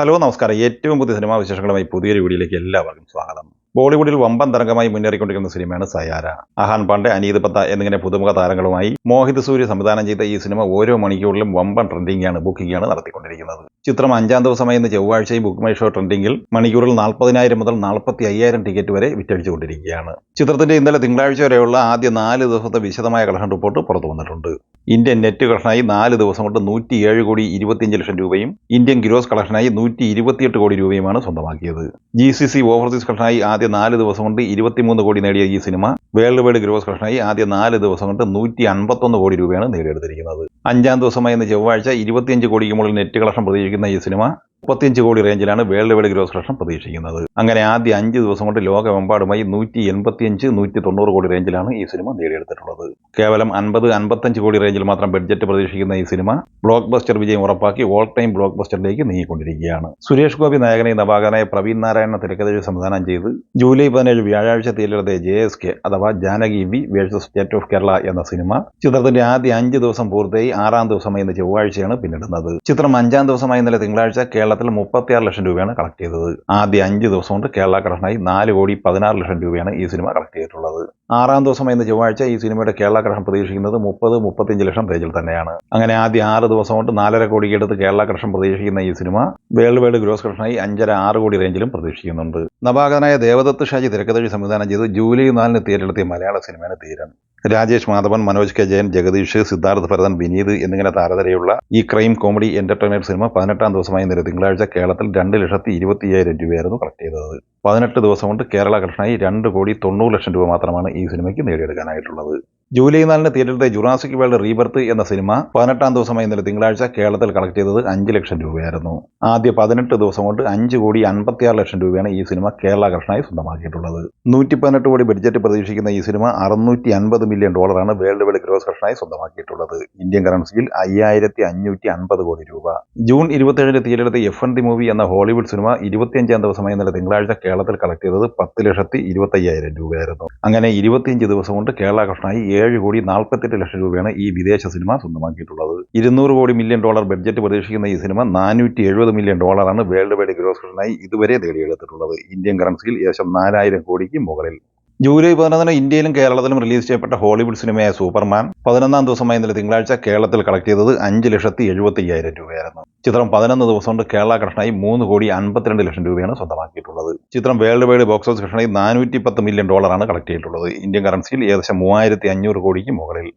Hello നമസ്കാരം. ഏറ്റവും പുതിയ സിനിമാ വിശേഷങ്ങളുമായി പുതിയൊരു വീഡിയോയിലേക്ക് എല്ലാവർക്കും സ്വാഗതം. ബോളിവുഡിൽ വമ്പൻ തരംഗമായി മുന്നേറിക്കൊണ്ടിരിക്കുന്ന സിനിമയാണ് സയാര. അഹാൻ പാണ്ഡെ അനീത് പത്ത എന്നിങ്ങനെ പുതുമുഖ താരങ്ങളുമായി മോഹിത് സൂര്യ സംവിധാനം ചെയ്ത ഈ സിനിമ ഓരോ മണിക്കൂറിലും വമ്പൻ ട്രെൻഡിംഗാണ് ബുക്കിംഗാണ് നടത്തിക്കൊണ്ടിരിക്കുന്നത്. ചിത്രം അഞ്ചാം ദിവസമായി ഇന്ന് ചൊവ്വാഴ്ചയും ബുക്ക് മൈ ഷോ ട്രെൻഡിംഗിൽ മണിക്കൂറിൽ നാൽപ്പതിനായിരം മുതൽ നാൽപ്പത്തി അയ്യായിരം ടിക്കറ്റ് വരെ വിറ്റഴിച്ചുകൊണ്ടിരിക്കുകയാണ്. ചിത്രത്തിന്റെ ഇന്നലെ തിങ്കളാഴ്ച വരെയുള്ള ആദ്യ നാല് ദിവസത്തെ വിശദമായ കളക്ഷൻ റിപ്പോർട്ട് പുറത്തു വന്നിട്ടുണ്ട്. ഇന്ത്യൻ നെറ്റ് കളക്ഷനായി നാല് ദിവസം കൊണ്ട് നൂറ്റിയേഴ് കോടി ഇരുപത്തിയഞ്ച് ലക്ഷം രൂപയും ഇന്ത്യൻ ഗ്രോസ് കളക്ഷനായി നൂറ്റി ഇരുപത്തിയെട്ട് കോടി രൂപയുമാണ് സ്വന്തമാക്കിയത്. ജി സി സി ഓവർസീസ് കളക്ഷനായി ആദ്യ നാല് ദിവസം കൊണ്ട് ഇരുപത്തിമൂന്ന് കോടി നേടിയ ഈ സിനിമ വേൾഡ് വൈഡ് ഗ്രോസ് കളക്ഷനായി ആദ്യ നാല് ദിവസം കൊണ്ട് നൂറ്റി അൻപത്തൊന്ന് കോടി രൂപയാണ് നേടിയെടുത്തിരിക്കുന്നത്. അഞ്ചാം ദിവസമായ ഇന്ന് ചൊവ്വാഴ്ച ഇരുപത്തിയഞ്ച് കോടിക്ക് മുകളിൽ നെറ്റ് കളക്ഷൻ പ്രതീക്ഷിക്കുന്ന ഈ സിനിമ മുപ്പത്തിയഞ്ച് കോടി റേഞ്ചിലാണ് വേൾഡ് വൈഡ് ഗ്രോസ് കളക്ഷൻ പ്രതീക്ഷിക്കുന്നത്. അങ്ങനെ ആദ്യ അഞ്ച് ദിവസം കൊണ്ട് ലോകമെമ്പാടുമായി നൂറ്റി എൺപത്തിയഞ്ച് നൂറ്റി തൊണ്ണൂറ് കോടി റേഞ്ചിലാണ് ഈ സിനിമ നേടിയെടുത്തിട്ടുള്ളത്. കേവലം അൻപത് അൻപത്തഞ്ച് കോടി റേഞ്ചിൽ മാത്രം ബഡ്ജറ്റ് പ്രതീക്ഷിക്കുന്ന ഈ സിനിമ ബ്ലോക്ക് ബസ്റ്റർ വിജയം ഉറപ്പാക്കി ഓൾ ടൈം ബ്ലോക്ക് ബസ്റ്ററിലേക്ക് നീങ്ങിക്കൊണ്ടിരിക്കുകയാണ്. സുരേഷ് ഗോപി നായകനെ നവാഗനായ പ്രവീൺ നാരായണ തിരക്കഥയിൽ സംവിധാനം ചെയ്ത് ജൂലൈ പതിനേഴ് വ്യാഴാഴ്ച തീയതിയിലെത്തിയ ജെ എസ് കെ അഥവാ Janaki V versus state of Kerala എന്ന സിനിമ ചിത്രത്തിന്റെ ആദ്യ അഞ്ച് ദിവസം പൂർത്തിയായി ആറാം ദിവസമായി ഇന്ന് ചൊവ്വാഴ്ചയാണ് പിന്നിടുന്നത്. ചിത്രം അഞ്ചാം ദിവസമായി ഇന്നലെ തിങ്കളാഴ്ച കേരളത്തിൽ മുപ്പത്തിയാറ് ലക്ഷം രൂപയാണ് കളക്ട് ചെയ്തത്. ആദ്യ അഞ്ച് ദിവസം കൊണ്ട് കേരള കളക്ഷനായി നാല് കോടി പതിനാറ് ലക്ഷം രൂപയാണ് ഈ സിനിമ കളക്ട് ചെയ്തിട്ടുള്ളത്. ആറാം ദിവസം ഇന്ന് ചൊവ്വാഴ്ച ഈ സിനിമയുടെ കേരള കളക്ഷൻ പ്രതീക്ഷിക്കുന്നത് മുപ്പത് മുപ്പത്തിയഞ്ച് ലക്ഷം റേഞ്ചിൽ തന്നെയാണ്. അങ്ങനെ ആദ്യ ആറ് ദിവസം കൊണ്ട് നാലര കോടിക്ക് കേരള കളക്ഷൻ പ്രതീക്ഷിക്കുന്ന ഈ സിനിമ വേൾഡ് വൈഡ് ഗ്രോസ് കളക്ഷനായി അഞ്ചര ആറ് കോടി റേഞ്ചിലും പ്രതീക്ഷിക്കുന്നുണ്ട്. നവാഗതനായ ദേവദത്ത് ഷാജി തിരക്കഥഴി സംവിധാനം ചെയ്ത് ജൂലൈ നാലിന് തിയേറ്ററിലെത്തിയ മലയാള സിനിമയാണ് തീരൻ. രാജേഷ് മാധവൻ മനോജ് കെ ജയൻ ജഗദീഷ് സിദ്ധാർത്ഥ് ഭരതൻ വിനീത് എന്നിങ്ങനെ താരതരയുള്ള ഈ ക്രൈം കോമഡി എന്റർടൈനർ സിനിമ പതിനെട്ടാം ദിവസമായി ഇന്നലെ തിങ്കളാഴ്ച കേരളത്തിൽ രണ്ട് ലക്ഷത്തി ഇരുപത്തിയ്യായിരം രൂപയായിരുന്നു കളക്ട് ചെയ്തത്. പതിനെട്ട് ദിവസം കൊണ്ട് കേരള കളക്ഷനായി രണ്ട് കോടി തൊണ്ണൂറ് ലക്ഷം രൂപ മാത്രമാണ് സിനിമയ്ക്ക് നേടിയെടുക്കാനായിട്ടുള്ളത്. ജൂലൈ നാലിന് തിയേറ്ററിലെ ജുറാസിക് വേൾഡ് റീബർത്ത് എന്ന സിനിമ പതിനെട്ടാം ദിവസമായി ഇന്നലെ തിങ്കളാഴ്ച കേരളത്തിൽ കളക്ട് ചെയ്തത് അഞ്ച് ലക്ഷം രൂപയായിരുന്നു. ആദ്യ പതിനെട്ട് ദിവസം കൊണ്ട് അഞ്ച് കോടി അൻപത്തിയാറ് ലക്ഷം രൂപയാണ് ഈ സിനിമ കേരള കർഷനായി സ്വന്തമാക്കിയിട്ടുള്ളത്. നൂറ്റി പതിനെട്ട് കോടി ബഡ്ജറ്റ് പ്രതീക്ഷിക്കുന്ന ഈ സിനിമ അറുന്നൂറ്റി അൻപത് മില്യൺ ഡോളറാണ് വേൾഡ് വൈഡ് ഗ്രോസ് കർഷനായി സ്വന്തമാക്കിയിട്ടുള്ളത്. ഇന്ത്യൻ കറൻസിയിൽ അയ്യായിരത്തി അഞ്ഞൂറ്റി അൻപത് കോടി രൂപ. ജൂൺ ഇരുപത്തിയേഴിന് തിയേറ്ററിലെ എഫ് എൻ ഡി മൂവി എന്ന ഹോളിവുഡ് സിനിമ ഇരുപത്തിയഞ്ചാം ദിവസമായി ഇന്നലെ തിങ്കളാഴ്ച കേരളത്തിൽ കളക്ട് ചെയ്തത് പത്ത് ലക്ഷത്തി ഇരുപത്തയ്യായിരം രൂപയായിരുന്നു. അങ്ങനെ ഇരുപത്തിയഞ്ച് ദിവസം കൊണ്ട് കേരള കളക്ഷനായി ഏഴ് കോടി നാൽപ്പത്തെട്ട് ലക്ഷം രൂപയാണ് ഈ വിദേശ സിനിമ സ്വന്തമാക്കിയിട്ടുള്ളത്. ഇരുന്നൂറ് കോടി മില്യൺ ഡോളർ ബഡ്ജറ്റ് പ്രതീക്ഷിക്കുന്ന ഈ സിനിമ നാനൂറ്റി എഴുപത് മില്യൺ ഡോളറാണ് വേൾഡ് വൈഡ് ഗ്രോസ് ഇതുവരെ നേടിയെടുത്തിട്ടുള്ളത്. ഇന്ത്യൻ കറൻസിയിൽ ഏകദേശം നാലായിരം കോടിക്ക് മുകളിൽ. ജൂലൈ പതിനൊന്നിന് ഇന്ത്യയിലും കേരളത്തിലും റിലീസ് ചെയ്യപ്പെട്ട ഹോളിവുഡ് സിനിമയായ സൂപ്പർമാൻ പതിനൊന്നാം ദിവസമായി ഇന്നലെ തിങ്കളാഴ്ച കേരളത്തിൽ കളക്ട് ചെയ്തത് അഞ്ച് ലക്ഷത്തി എഴുപത്തി അയ്യായിരം രൂപയായിരുന്നു. ചിത്രം പതിനൊന്ന് ദിവസം കൊണ്ട് കേരള കൃഷ്ണായി മൂന്ന് കോടി അൻപത്തിരണ്ട് ലക്ഷം രൂപയാണ് സ്വന്തമാക്കിയിട്ടുള്ളത്. ചിത്രം വേൾഡ് വൈഡ് ബോക്സ് ഓഫീസ് കൃഷ്ണായി നാനൂറ്റി പത്ത് മില്യൺ ഡോളറാണ് കളക്ട് ചെയ്തിട്ടുള്ളത്. ഇന്ത്യൻ കറൻസിയിൽ ഏകദേശം മൂവായിരത്തി അഞ്ഞൂറ് കോടിക്ക് മുകളിൽ.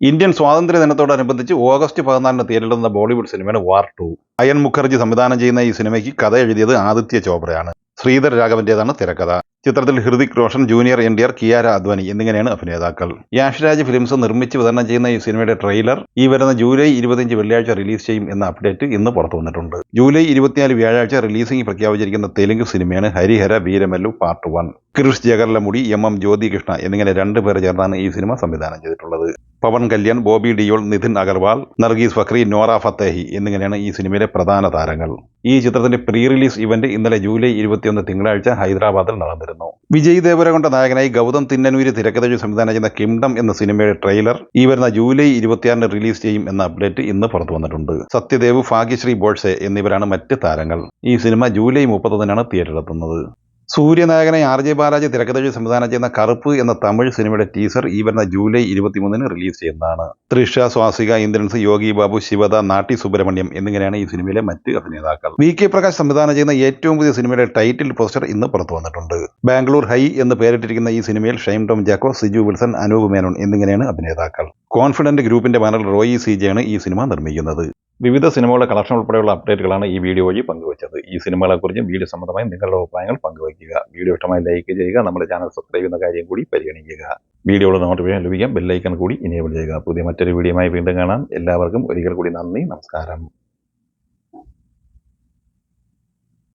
ഇന്ത്യൻ സ്വാതന്ത്ര്യ ദിനത്തോടനുബന്ധിച്ച് ഓഗസ്റ്റ് പതിനാലിന് തിയേറ്ററിലെത്തുന്ന ബോളിവുഡ് സിനിമയാണ് വാർ ടു. അയൻ മുഖർജി സംവിധാനം ചെയ്യുന്ന ഈ സിനിമയ്ക്ക് കഥ എഴുതിയത് ആദിത്യ ചോപ്രയാണ്. ശ്രീധർ രാഘവന്റേതാണ് തിരക്കഥ. ചിത്രത്തിൽ Hrithik Roshan junior N T R Kiara Advani എന്നിങ്ങനെയാണ് അഭിനേതാക്കൾ. യാഷ്രാജ് ഫിലിംസ് നിർമ്മിച്ച് വിതരണം ചെയ്യുന്ന ഈ സിനിമയുടെ ട്രെയിലർ ഈ വരുന്ന ജൂലൈ ഇരുപത്തിയഞ്ച് വെള്ളിയാഴ്ച റിലീസ് ചെയ്യും എന്ന അപ്ഡേറ്റ് ഇന്ന് പുറത്തു വന്നിട്ടുണ്ട്. ജൂലൈ ഇരുപത്തിനാല് വ്യാഴാഴ്ച റിലീസിംഗ് പ്രഖ്യാപിച്ചിരിക്കുന്ന തെലുങ്ക് സിനിമയാണ് Harihara Veeramallu part one. Krish Jagarlamudi M M Jyothikrishna എന്നിങ്ങനെ രണ്ടു പേർ ചേർന്നാണ് ഈ സിനിമ സംവിധാനം ചെയ്തിട്ടുള്ളത്. പവൻ കല്യാൺ ബോബി ഡിയോൾ നിതിൻ അഗർവാൾ നർഗീസ് ഫക്രി നോറ ഫത്തേഹി എന്നിങ്ങനെയാണ് ഈ സിനിമയിലെ പ്രധാന താരങ്ങൾ. ഈ ചിത്രത്തിന്റെ പ്രീ റിലീസ് ഇവന്റ് ഇന്നലെ ജൂലൈ ഇരുപത്തിയൊന്ന് തിങ്കളാഴ്ച ഹൈദരാബാദിൽ നടന്നിരുന്നു. വിജയ് ദേവരകൊണ്ട നായകനായി ഗൗതം തിന്നനൂരി തിരക്കഥയിൽ സംവിധാനം ചെയ്യുന്ന കിംഡം എന്ന സിനിമയുടെ ട്രെയിലർ ഈ വരുന്ന ജൂലൈ ഇരുപത്തിയാറിന് റിലീസ് ചെയ്യും എന്ന അപ്ഡേറ്റ് ഇന്ന് പുറത്തു വന്നിട്ടുണ്ട്. സത്യദേവ് ഭാഗ്യശ്രീ ബോൾസെ എന്നിവരാണ് മറ്റ് താരങ്ങൾ. ഈ സിനിമ ജൂലൈ മുപ്പത്തൊന്നിനാണ് തിയേറ്ററിലെത്തുന്നത്. സൂര്യനായകനെ ആർ ജെ ബാലാജി തിരക്കഥഴി സംവിധാനം ചെയ്യുന്ന കറുപ്പ് എന്ന തമിഴ് സിനിമയുടെ ടീസർ ഈ വരുന്ന ജൂലൈ ഇരുപത്തിമൂന്നിന് റിലീസ് ചെയ്യുന്നതാണ്. തൃഷ സ്വാസിക ഇന്ദ്രൻസ് യോഗി ബാബു ശിവദ നാട്ടി സുബ്രഹ്മണ്യം എന്നിങ്ങനെയാണ് ഈ സിനിമയിലെ മറ്റ് അഭിനേതാക്കൾ. വി കെ പ്രകാശ് സംവിധാനം ചെയ്യുന്ന ഏറ്റവും പുതിയ സിനിമയുടെ ടൈറ്റിൽ പോസ്റ്റർ ഇന്ന് പുറത്തു വന്നിട്ടുണ്ട്. ബാംഗ്ലൂർ ഹൈ എന്ന് പേരിട്ടിരിക്കുന്ന ഈ സിനിമയിൽ ഷൈം ടോം ജാക്കോ സിജു വിൽസൺ അനൂപ് മേനോൻ എന്നിങ്ങനെയാണ് അഭിനേതാക്കൾ. കോൺഫിഡന്റ് ഗ്രൂപ്പിന്റെ ബാനറിൽ റോയി സി ജെയാണ് ഈ സിനിമ നിർമ്മിക്കുന്നത്. വിവിധ സിനിമകളുടെ കളക്ഷൻ ഉൾപ്പെടെയുള്ള അപ്ഡേറ്റുകളാണ് ഈ വീഡിയോ വഴി പങ്കുവച്ചത്. ഈ സിനിമകളെക്കുറിച്ചും വീഡിയോ സംബന്ധമായി നിങ്ങളുടെ അഭിപ്രായങ്ങൾ പങ്കുവയ്ക്കുക. വീഡിയോ ഇഷ്ടമായി ലൈക്ക് ചെയ്യുക നമ്മുടെ ചാനൽ സബ്സ്ക്രൈബ് ചെയ്യുന്ന കാര്യം കൂടി പരിഗണിക്കുക. വീഡിയോയുടെ നോട്ടിഫിക്കേഷൻ ലഭിക്കാൻ ബെല്ലൈക്കൺ കൂടി ഇനേബിൾ ചെയ്യുക. പുതിയ മറ്റൊരു വീഡിയോയുമായി വീണ്ടും കാണാം. എല്ലാവർക്കും ഒരിക്കൽ കൂടി നന്ദി നമസ്കാരം.